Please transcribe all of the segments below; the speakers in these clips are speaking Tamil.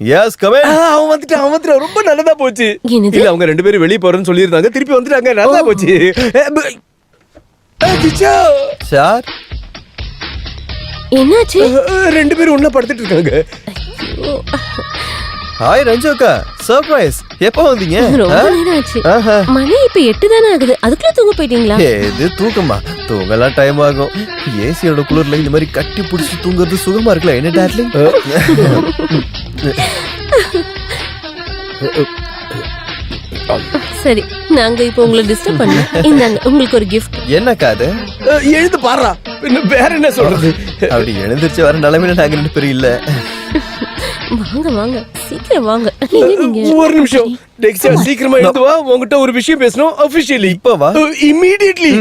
எஸ் கமே ஆ, அவன் வந்துட்டு அவன் வந்துட்டு ரொம்ப நல்லதா போச்சு? இல்ல அவங்க ரெண்டு பேரும் வெளிய போறேன்னு சொல்லியிருந்தாங்க. திருப்பி வந்துட்டாங்க. நல்லா போச்சு. சார் என்னாச்சு? ரெண்டு பேரும் ஒண்ணா படுத்துட்டு இருக்காங்க. ஹாய் ரஞ்சு அக்கா சர்ப்ரைஸ் எப்போ வந்தீங்க? ரொம்ப? நேரம் ஆச்சு. மணி இப்ப எட்டு தானே ஆகுது. அதுக்குள்ள தூங்க போயிட்டீங்களா? இது தூக்கமா? தூங்கலாம் டைம் ஆகும். ஏசியோட குளிர்ல இந்த மாதிரி கட்டி பிடிச்சி தூங்குறது சுகமா இருக்குல்ல? என்ன டார்லிங் சரி நாங்க இப்போ உங்களை டிஸ்டர்ப் பண்ணல இந்தாங்க உங்களுக்கு ஒரு gift. என்னக்கா அது? எழுந்து பாடுறா பின்ன வேற என்ன சொல்றது? அப்படி எழுந்திருச்சு வர நிலைமையில நாங்க ரெண்டு பேரும் இல்ல. வாங்க வாங்க. சீக்கிரம் வாங்க. ஒரு நிமிஷம். டெக்ஸா சீக்கிரமா எழுந்து வா. உன்கிட்ட ஒரு விஷயம் பேசணும் அபிஷியலி இப்ப வா. Immediately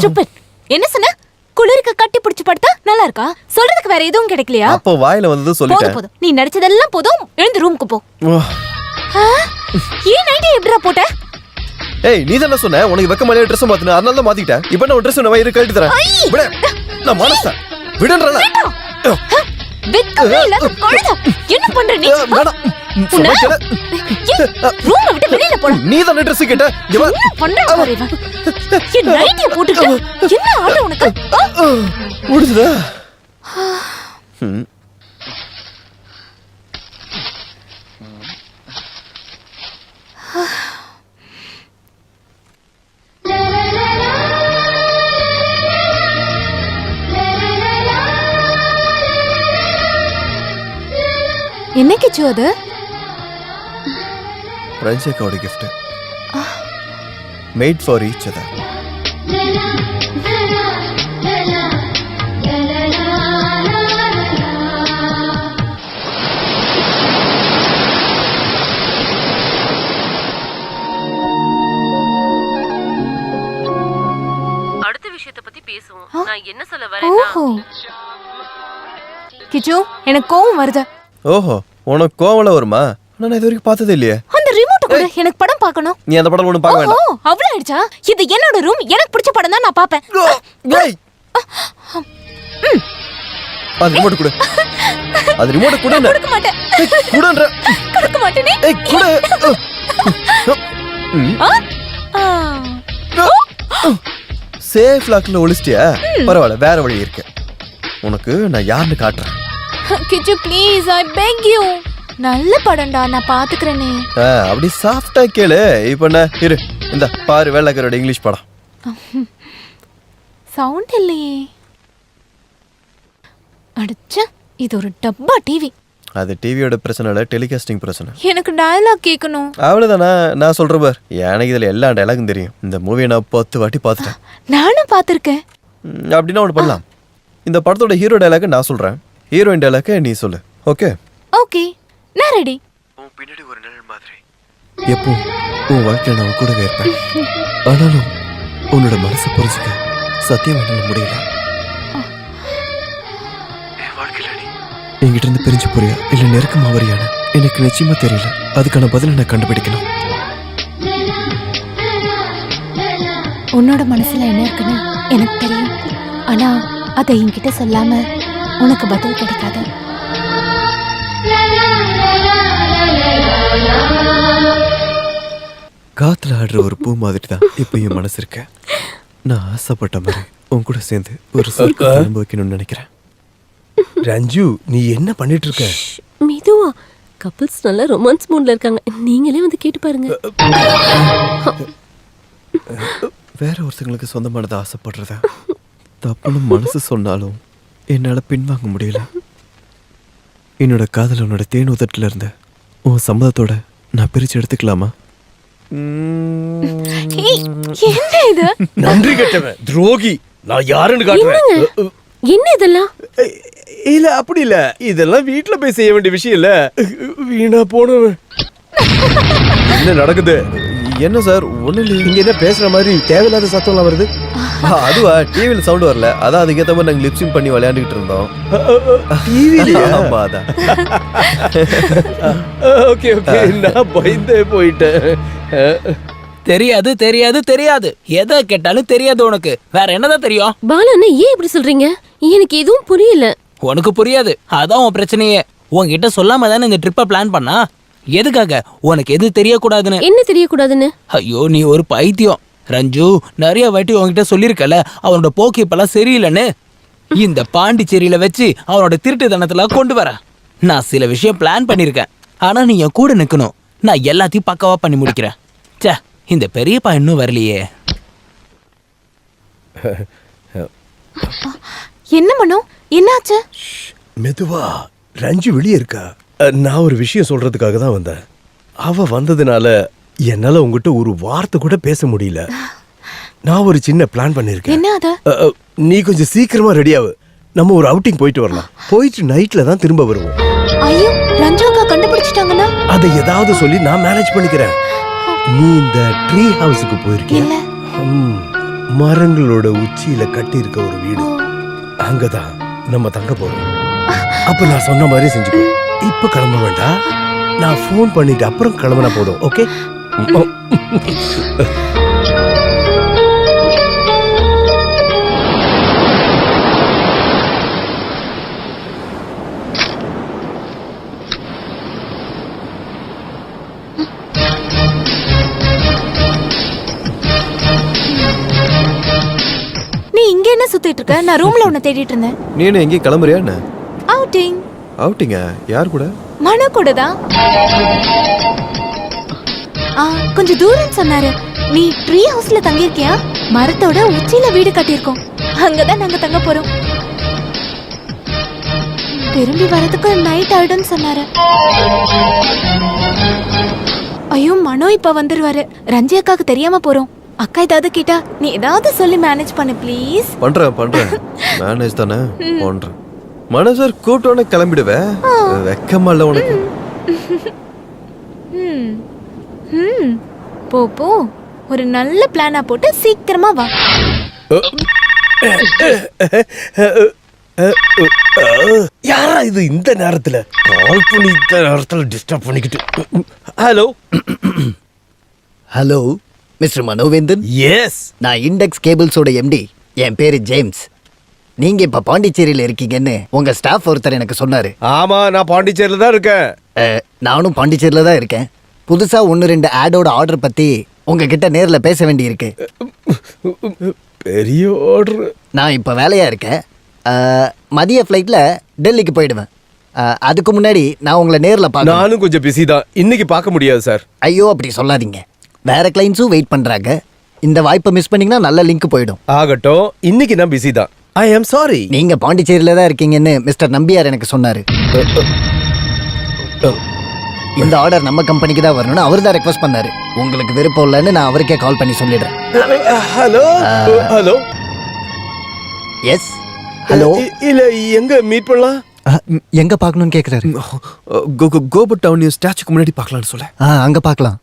Stupid. என்ன சொன்ன? குளிருக்கு கட்டி பிடிச்சு படுத்தா நல்லா இருக்கா? சொல்றதுக்கு வேற எதுவும் கிடைக்கலையா? அப்போ வாயில வந்தது போதும் சொல்லிட்டேன். போதும். நீ நடிச்சதெல்லாம் போதும். எழுந்து ரூமுக்கு போ? ஏன் நைட்டி எப்படிடா போட்ட? ஏய் நீ தானே சொன்ன? உனக்கு வெக்க மலையா ட்ரெஸ் மாத்தின. அதனால தான் மாத்திக்கிட்டேன். இப்போ நான் ட்ரெஸ் நம்ம இரு கழட்டி தரேன் விட. நான் மனசேன் விடுன்றல வெக்கமே இல்லாத என்ன பண்ற நீ? ரூமை விட்டு வெளியில போடா. நீ தானே ட்ரெஸ் கேட்ட? பண்ற பாரு இவன். என் நைட்டிய போட்டுக்கிட்டு என்ன ஆட்டம் உனக்கு? ஆ? முடிஞ்சுதா ம். என்ன கிச்சு அது? ரஞ்சிகாவோட gift made for each other அடுத்த விஷயத்தை பத்தி பேசுவோம். நான் என்ன சொல்ல வரேன்னா ஓஹோ. கிச்சு எனக்கு கோவம் வருது. ஓஹோ உனக்கு கோவல வருமா? நான் இது வரைக்கும் பார்த்ததே இல்லையே. ரிமோட் கூட எனக்கு படம் பார்க்கணும். நீ அந்த படம் ஒன்றும் பார்க்க வேண்டாம். அவ்வளவு ஆயிடுச்சா? இது என்னோட ரூம் எனக்கு பிடிச்ச படம் தான் நான் பாப்பேன் ஏய். அது ரிமோட் கொடு. அது ரிமோட் கொடு கொடுக்க மாட்டேன். கொடுன்ற. கொடுக்க மாட்டேனே. ஏய் கொடு. சேஃப் லாக்ல ஒளிச்சிட்டியா? பரவாயில்ல வேற வழி இருக்கு. உனக்கு நான் யாருன்னு காட்டுறேன். கிச்சு ப்ளீஸ் ஐ பெக் யூ நல்ல படம்டா நான் பாத்துக்கிறேனே. ஆ, அப்படி சாஃப்டா கேளு. இப்ப என்ன? இரு. இந்த பாரு வேலைக்காரோட இங்கிலீஷ் படம். சவுண்ட் இல்லையே. அடிச்ச இது ஒரு டப்பா டிவி அது டிவியோட பிரச்சனை இல்லை டெலிகாஸ்டிங் பிரச்சனை. எனக்கு டயலாக் கேட்கணும் அவ்வளவுதானா? நான் சொல்றேன் பார். எனக்கு இதுல எல்லா டைலாகும் தெரியும். இந்த மூவியை நான் பத்து வாட்டி பார்த்துட்டேன் நானும் பாத்திருக்கேன். ம், அப்படின்னா ஒன்று பண்ணலாம். இந்த படத்தோட ஹீரோ டைலாக நான் சொல்றேன். ஹீரோயின் டைலாக நீ சொல்லு. ஓகே ஓகே நான் ரெடி உன் பின்னாடி ஒரு நிழல் மாதிரி. எப்போ உன் வாழ்க்கையில் நான் உன் கூடவே இருப்பேன்? ஆனாலும் உன்னோட மனசை புரிஞ்சுக்க சத்தியம் என்னால முடியல. என் வாழ்க்கையில நீ என்கிட்ட இருந்து பிரிஞ்சு போறியா? இல்ல நெருக்கமா வரியான எனக்கு நிச்சயமா தெரியல. அதுக்கான பதிலை நான் கண்டுபிடிக்கணும். உன்னோட மனசுல என்ன இருக்குன்னு எனக்கு தெரியும். ஆனா அதை என்கிட்ட சொல்லாம உனக்கு பதில் கிடைக்காது. காத்துல ஆடுற ஒரு பூ மாதிரி தான் இப்போ என் மனசு இருக்க நான் ஆசைப்பட்ட மாதிரி உன் கூட சேர்ந்து ஒரு சொர்க்க அனுபவிக்கணும்னு நினைக்கிறேன். ரஞ்சு நீ என்ன பண்ணிட்டு இருக்க மெதுவா. கப்பிள்ஸ் நல்லா ரொமான்ஸ் மூட்ல இருக்காங்க. நீங்களே வந்து கேட்டு பாருங்க. வேற ஒருத்தங்களுக்கு சொந்தமானதை ஆசைப்படுறத? தப்புன்னு மனசு சொன்னாலும் என்னால பின்வாங்க முடியல. என்னோட காதல் உன்னோட தேன் உதட்டுல இருந்த உன் சம்மதத்தோட நான் பிரிச்சு எடுத்துக்கலாமா? என்ன இது? நன்றி கெட்டவன். துரோகி. நான் யாருன்னு காட்டுறேன். என்ன இதெல்லாம்? இல்ல அப்படி இல்ல. இதெல்லாம் வீட்ல போய் செய்ய வேண்டிய விஷயம் இல்ல. வீணா போனவன். என்ன நடக்குது? என்ன சார்? ஒண்ணு இல்லையே இங்க என்ன பேசுற மாதிரி தேவையில்லாத சத்தம்லாம் வருது? ஆ, அதுவா? டிவியில் சவுண்ட் வரல. அதான் அதுக்கேற்ற மாதிரி நாங்கள் லிப்சிங் பண்ணி விளையாண்டுக்கிட்டு இருந்தோம். டிவிலயா ஆமா அதான். Okay okay. நான் பயந்தே போயிட்டேன். தெரியாது தெரியாது தெரியாது. எதை கேட்டாலும் தெரியாது உனக்கு. வேற என்னதான் தெரியும்? பாலா அண்ணா ஏன் இப்படி சொல்றீங்க? எனக்கு எதுவும் புரியல. உனக்கு புரியாது. அதான் உன் பிரச்சனையே. உன்கிட்ட சொல்லாம தானே இந்த ட்ரிப்பை பிளான் பண்ணா? எதுக்காக? உனக்கு எது தெரியக்கூடாதுன்னு. என்ன தெரியக்கூடாதுன்னு? ஐயோ நீ ஒரு பைத்தியம். ரஞ்சு நிறைய வாட்டி உன்கிட்ட சொல்லியிருக்கல அவனோட போக்கு இப்பெல்லாம் சரியில்லைன்னு. இந்த பாண்டிச்சேரியில வச்சு அவனோட திருட்டுத்தனத்துல கொண்டு வர. நான் சில விஷயம் பிளான் பண்ணியிருக்கேன். ஆனா நீ என் கூட நிக்கணும். நான் எல்லாத்தையும் பக்காவா பண்ணி முடிக்கிறேன். ச்சே இந்த பெரியப்பா இன்னும் வரலையே. என்ன மனோ? என்னாச்சு? மெதுவா. ரஞ்சு வெளியே இருக்கா. நான் ஒரு விஷயம் சொல்றதுக்காக தான் வந்தேன். அவ வந்ததுனால என்னால உங்ககிட்ட ஒரு வார்த்தை கூட பேச முடியல. நான் ஒரு சின்ன பிளான் பண்ணிருக்கேன். என்ன அது? நீ கொஞ்சம் சீக்கிரமா ரெடி ஆகு நம்ம ஒரு அவுட்டிங் போயிட்டு வரலாம். போயிட்டு நைட்ல தான் திரும்ப வருவோம். ஐயோ ரஞ்சு அக்கா கண்டுபிடிச்சிட்டாங்கன்னா அதை ஏதாவது சொல்லி நான் மேனேஜ் பண்ணிக்கிறேன். நீ இந்த ட்ரீ ஹவுஸுக்கு ம், மரங்களோட உச்சியில கட்டி இருக்க ஒரு வீடு. அங்கதான் நம்ம தங்க போறோம். அப்ப நான் சொன்ன மாதிரி செஞ்சுக்கோ. இப்ப கிளம்ப வேண்டாம். நான் ஃபோன் பண்ணிட்டு அப்புறம் கிளம்பினா போதும். ஓகே நீ இங்க என்ன சுத்திட்டு இருக்க? நான் ரூம்ல உன்னை தேடிட்டு இருந்தேன். நீ என்ன எங்கேயும் கிளம்புறியா என்ன? அவுட்டிங் அவுட்டிங்க யார் கூட? மனோ கூட தான். கொஞ்சம் தூரம் சொன்னாரு. நீ ட்ரீ ஹவுஸ்ல தங்கியிருக்கியா? மரத்தோட உச்சியில வீடு கட்டியிருக்கோம். அங்கதான் நாங்க தங்க போறோம். திரும்பி வரதுக்கு நைட் ஆயிடும்னு சொன்னாரு. ஐயோ மனோ இப்ப வந்துருவாரு. ரஞ்சி அக்காக்கு தெரியாம போறோம். அக்கா ஏதாவது கேட்டா நீ ஏதாவது சொல்லி மேனேஜ் பண்ணு ப்ளீஸ் பண்றேன் பண்றேன். மேனேஜ் தானே? பண்றேன். மனசர் கூப்பிட்டோன்னே கிளம்பிடுவேன் வெக்கமா இல்ல உனக்கு. ம் போ போ. ஒரு நல்ல பிளானா போட்டு சீக்கிரமா வா. யாரா இது இந்த நேரத்துல? கால் பண்ணி இந்த நேரத்துல டிஸ்டர்ப் பண்ணிக்கிட்டு. Hello hello mister Manovendan yes நான் இண்டெக்ஸ் கேபிள்ஸோட எம்டி என் பேரு ஜேம்ஸ் நீங்க இப்ப பாண்டிச்சேரியில இருக்கீங்கன்னு உங்க ஸ்டாஃப் ஒருத்தர் எனக்கு சொன்னாரு. ஆமா நான் பாண்டிச்சேரியில தான் இருக்கேன். நானும் பாண்டிச்சேரியில தான் இருக்கேன். புதுசா ஒன்னு ரெண்டு ஆடோட ஆர்டர் பத்தி உங்ககிட்ட நேர்ல பேச வேண்டியிருக்கு. பெரிய ஆர்டர் நான் இப்ப வேலையா இருக்கேன். மதிய ஃப்ளைட்ல டெல்லிக்கு போயிடுவேன். அதுக்கு முன்னாடி நான் உங்களை நேர்ல பார்க்கணும். நானும் கொஞ்சம் பிஸி தான். இன்னைக்கு பார்க்க முடியாது சார் ஐயோ அப்படி சொல்லாதீங்க. வேற கிளைண்ட்ஸும் வெயிட் பண்றாங்க. இந்த வாய்ப்பை மிஸ் பண்ணீங்கன்னா நல்ல லிங்க் போயிடும். ஆகட்டும் இன்னைக்கு நான் பிஸி தான். ஐ ஆம் சாரி நீங்க பாண்டிச்சேரியில தான் இருக்கீங்கன்னு மிஸ்டர் நம்பியார் எனக்கு சொன்னாரு. இந்த ஆர்டர் நம்ம கம்பெனிக்கு தான் வரணும்னு அவர் தான் ரெக்வஸ்ட் பண்ணாரு. உங்களுக்கு விருப்பம் இல்லைன்னு நான் அவருக்கே கால் பண்ணி சொல்லிடுறேன். Hello hello. எஸ் ஹலோ இல்ல எங்க மீட் பண்ணலாம்? எங்க பார்க்கணும்னு கேக்குறாரு? கோபட் டவுன் ஸ்டாச்சுக்கு முன்னாடி பார்க்கலாம்னு சொல்ல. ஆ அங்க பார்க்கலாம்.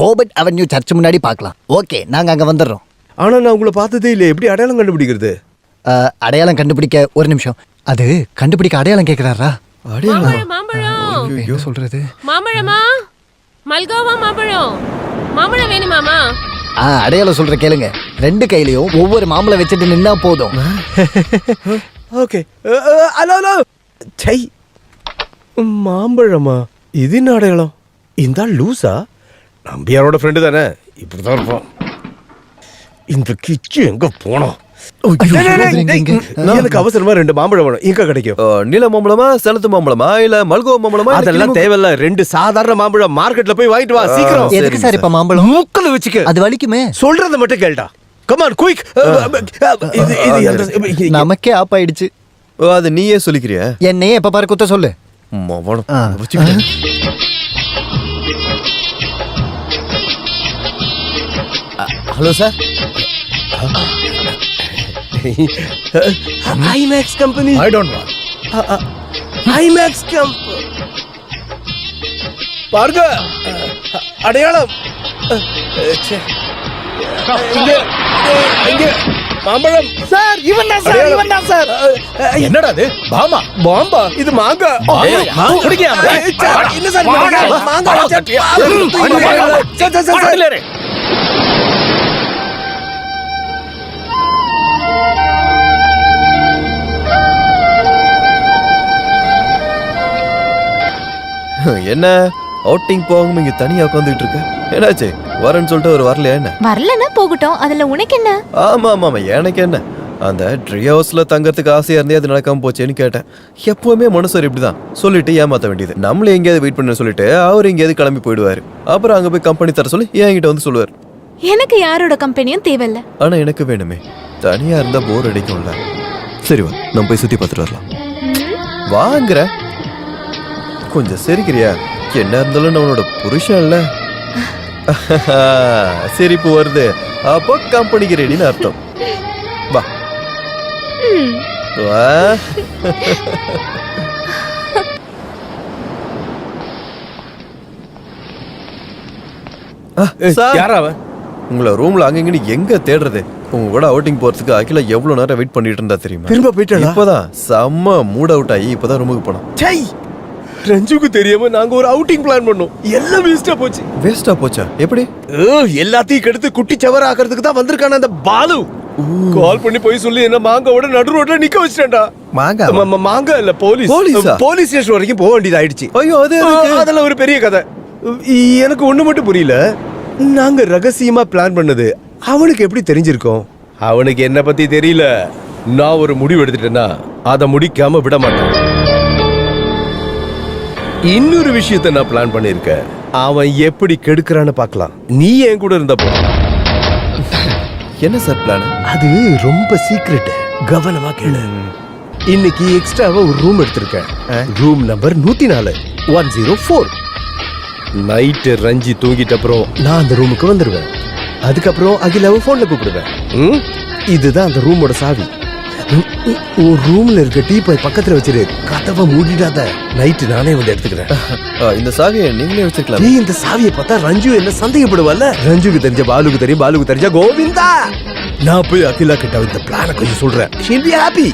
கோபட் அவென்யூ சர்ச் முன்னாடி பார்க்கலாம். ஓகே நாங்க அங்க வந்துடுறோம். ஆனா நான் உங்களை பார்த்ததே இல்லை எப்படி அடையாளம் கண்டுபிடிக்கிறது? அடையாளம் கண்டுபிடிக்க ஒரு நிமிஷம். அது கண்டுபிடிக்க அடையாளம் கேக்குறாரா? மாம்பழம் மாம்பழம். என்ன சொல்றது. மாம்பழமா? மல்கோவா மாம்பழம். மாம்பழம் வேணுமாமா ஆ அடையாளம் சொல்ற கேளுங்க. ரெண்டு கையிலயும் ஒவ்வொரு மாம்பழம் வச்சுட்டு நின்னா போதும். ஓகே. Hello hello. சை மாம்பழமா? இது என்ன அடையாளம்? இந்த ஆள் லூசா? நம்பியாரோட ஃப்ரெண்டு தானே. இப்படிதான் இருப்பான். இந்த கிச்சு எங்க போனோம்? எனக்கு அவசரமா ரெண்டு மாம்பழம் வேணும். எங்க கிடைக்கும். நீல மாம்பழமா செலத்து மாம்பழமா இல்ல மல்கோவா மாம்பழமா? அதெல்லாம் தேவையில்ல. ரெண்டு சாதாரண மாம்பழம் மார்க்கெட்ல போய் வாங்கிட்டு வா சீக்கிரம். எதுக்கு சார் இப்ப மாம்பழம்? மூக்கல வச்சுக்க. அது வலிக்குமே. சொல்றத மட்டும் கேளுடா. கமான் குயிக் இது நமக்கே ஆப் ஆயிடுச்சு. ஓ, அது நீயே சொல்லிக்கிறிய? என்னையே எப்ப பாரு குத்த சொல்லு. மவனம் hello sir. IMAX company I don't want IMAX கம்ப் பாருங்க அடையாளம் மாம்பழம் சார் இவன் தான் சார் இவன் தான் சார் என்னடா அது? பாமா? பாம்பா? இது மாங்கா. குடிக்கியா? ஏய், சார், என்ன சார் மாங்கா? மாங்கா சார், சார், சார், என்ன? அவுட்டிங் போகாம இங்க தனியா உட்காந்துட்டு இருக்க? என்னாச்சு? வரேன்னு சொல்லிட்டு ஒரு வரலையா என்ன? வரலன்னா போகட்டும். அதுல உனக்கு என்ன ஆமா ஆமா ஆமா. எனக்கு என்ன? அந்த ட்ரீ ஹவுஸ்ல தங்கறதுக்கு ஆசையா இருந்தே அது நடக்காம போச்சேன்னு கேட்டேன். எப்பவுமே மனுஷர் இப்படிதான். சொல்லிட்டு ஏமாத்த வேண்டியது. நம்மள எங்கேயாவது வெயிட் பண்ண சொல்லிட்டு அவர் எங்கேயாவது கிளம்பி போயிடுவாரு. அப்புறம் அங்க போய் கம்பெனி தர சொல்லி என்கிட்ட வந்து சொல்லுவார். எனக்கு யாரோட கம்பெனியும் தேவையில்ல. ஆனா எனக்கு வேணுமே. தனியா இருந்தா போர் அடிக்கும்ல. சரி வா நம்ம போய் சுத்தி பார்த்துட்டு வரலாம். வாங்குற கொஞ்சம் சிரிக்கிறியா? என்ன இருந்தாலும் நம்மளோட புருஷன்ல சிரிப்பு வருது. அப்போ கம்பெனிக்கு ரெடின்னு அர்த்தம். வா. வா. உங்களை ரூம்ல அங்கங்க எங்க தேடுறது? உங்க கூட அவுட்டிங் போறதுக்கு அகிலா எவ்வளவு நேரம் வெயிட் பண்ணிட்டு இருந்தா தெரியுமா? திரும்ப போயிட்டாளா? இப்பதான் செம்ம மூட் அவுட் ஆகி இப்பதான் ரூமுக்கு போனோம் ரஞ்சுக்கு தெரியாம நாங்க ஒரு அவுட்டிங் பிளான் பண்ணோம். எல்லாம் வேஸ்டா போச்சு. வேஸ்டா போச்சா? எப்படி? ஓ, எல்லாத்தையும் கெடுத்து குட்டி சவர ஆக்கிறதுக்கு தான் வந்திருக்கான அந்த பாலு. கால் பண்ணி போய் சொல்லி என்ன மாங்காவோட நடு ரோட்ல நிக்க வச்சிட்டேன்டா. மாங்கா மாங்கா இல்ல போலீஸ் போலீஸா? போலீஸ் ஸ்டேஷன் வரைக்கும் போக வேண்டியது ஆயிடுச்சு. ஐயோ அது? அதெல்லாம் ஒரு பெரிய கதை. எனக்கு ஒண்ணு மட்டும் புரியல. நாங்க ரகசியமா பிளான் பண்ணது அவனுக்கு எப்படி தெரிஞ்சிருக்கும்? அவனுக்கு என்ன பத்தி தெரியல. நான் ஒரு முடிவு எடுத்துட்டேன்னா அதை முடிக்காம விட மாட்டேன். இன்னொரு விஷயத்தை நான் பிளான் பண்ணிருக்கேன் அவன் எப்படி கெடுக்கிறான்னு பார்க்கலாம். நீ என் கூட இருந்தப்போ என்ன சார் பிளான் அது ரொம்ப சீக்ரெட் கவனமா கேளு. இன்னைக்கு எக்ஸ்ட்ராவா ஒரு ரூம் எடுத்திருக்கேன். ரூம் நம்பர் நூத்தி நாலு one zero four night Ranji தூங்கிட்ட அப்புறம் நான் அந்த ரூமுக்கு வந்துருவேன். அதுக்கப்புறம் அகிலாவை போன்ல கூப்பிடுவேன்? இதுதான் அந்த ரூமோட சாவி. உன் ரூம்ல இருக்க டீ பாய் பக்கத்துல வச்சிரு. கதவை மூடிடாத. நைட்டு நானே வந்து எடுத்துக்கிறேன். இந்த சாவியை நீங்களே வச்சுக்கலாம். நீ இந்த சாவியை பார்த்தா ரஞ்சு என்ன சந்தேகப்படுவல்ல ரஞ்சுக்கு தெரிஞ்ச பாலுக்கு தெரியும் பாலுக்கு தெரிஞ்ச கோவிந்தா. நான் போய் அகிலா கிட்ட இந்த பிளான கொஞ்சம் சொல்றேன். She'll be happy